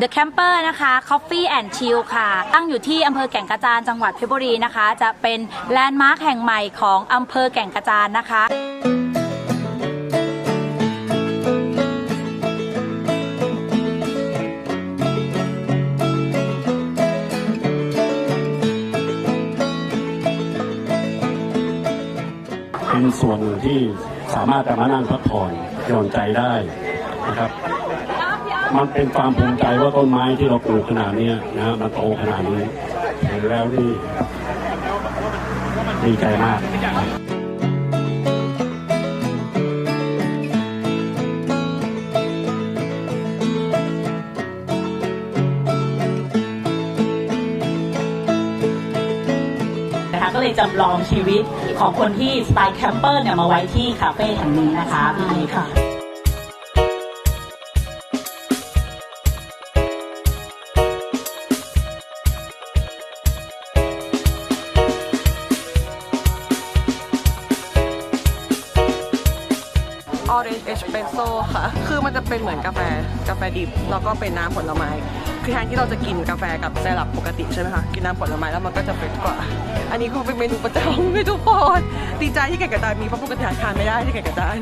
The Camper นะคะ Coffee and Chill ค่ะ ตั้งอยู่ที่อำเภอแก่งกระจานจังหวัดเพชรบุรีนะคะ จะเป็นแลนด์มาร์คแห่งใหม่ของอำเภอแก่งกระจานนะคะเป็นส่วนหนึ่งที่สามารถจะมานั่งพักผ่อนหย่อนใจได้นะครับ มันเป็นความภูมิใจว่าต้นไม้ที่เราปลูกขนาดเนี้ยนะมันโตขนาดนี้เห็นแล้วนี่ดีใจมากนะคะก็เลยจำลองชีวิตของคนที่สไตล์แคมเปอร์เนี่ยมาไว้ที่คาเฟ่แห่งนี้นะคะปีนี้ค่ะ ออเรนจ์เอสเปรสโซค่ะ คือมันจะเป็นเหมือนกาแฟกาแฟดิบ แล้วก็เป็นน้ำผลไม้ คือแทนที่เราจะกินกาแฟกับไซรัปปกติใช่ไหมคะ กินน้ำผลไม้แล้วมันก็จะเฟรชกว่า อันนี้คือเป็นเมนูประจำให้ทุกคนดีใจที่แก่งกระตานมีเพราะปกติหาทานไม่ได้ที่แก่งกระตาน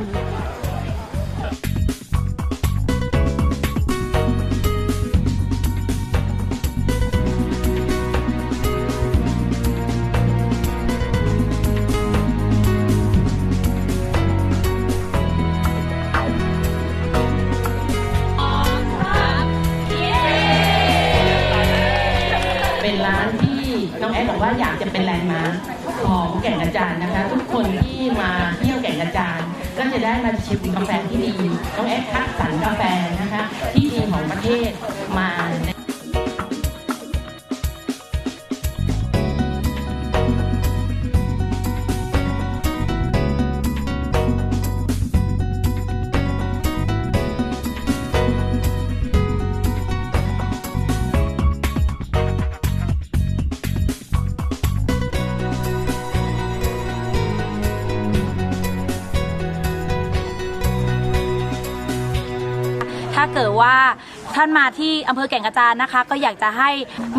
เป็นร้านที่น้องแอดบอกว่าอยากจะเป็นแลนด์มาร์คของแก่งกระจานนะคะ ทุกคนที่มาเที่ยวแก่งกระจานก็จะได้มาชิมกาแฟที่ดีน้องแอดคัดสรรกาแฟนะคะที่ดีของประเทศมา ถ้าเกิดว่าท่านมาที่อำเภอแก่งกระจานนะคะ ก็อยากจะให้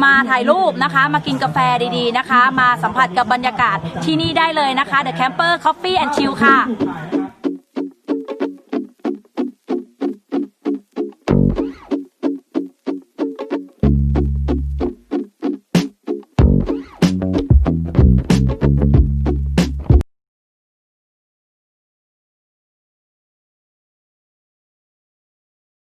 มาถ่ายรูปนะคะ มากินกาแฟดีๆนะคะ มาสัมผัสกับบรรยากาศที่นี่ได้เลยนะคะ The Camper Coffee and Chill ค่ะ